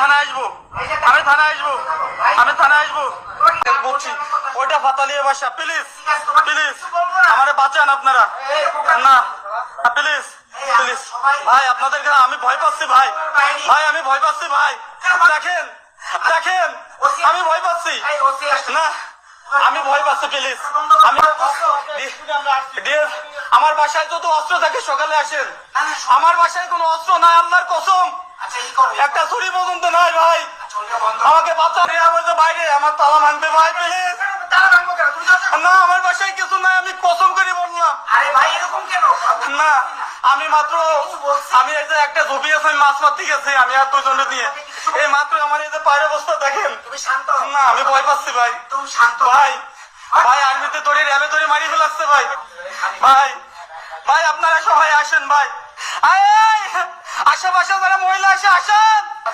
থানায় আসব। আমি থানায় আসব। আমি থানায় আসব। বলছি ওইটা প্লিজ প্লিজ আমারে বাঁচান আপনারা। না প্লিজ প্লিজ ভাই আপনাদের আমি ভয় পাচ্ছি, ভাই। ভাই, আমি ভয় পাচ্ছি, ভাই। দেখেন দেখেন, আমি ভয় পাচ্ছি। না, আমি ভয় পাচ্ছি প্লিজ আমি আমার বাসায় যত অস্ত্র থাকে, সকালে আসেন। আমার বাসায় কোনো অস্ত্র নাই, আল্লাহর কসম। একটা ছুরি পর্যন্ত নাই ভাই। আমাকে বাচ্চা নেওয়া হয়েছে বাইরে আমার তালা ভাঙবে ভাই। প্লিজ না আমার বাসায় কিছু নাই আমি কসম করে বললাম। আরে ভাই এরকম কেন? না আমি মাত্র আমি এই যে একটা ঝুপি আছে আমি মাছ মারতে গেছি আমি আর দুজনে দিয়ে এই মাত্র আমার এই যে পায়ের অবস্থা দেখেন। তুমি শান্ত না আমি ভয় পাচ্ছি ভাই। তুমি শান্ত ভাই ভাই আর্মিতে দড়ি র্যাবে দড়ি মারি ফেলাচ্ছে ভাই। ভাই ভাই আপনারা সবাই আসেন ভাই। আয়, আয়, আশেপাশে তারা মহিলা আসে আসেন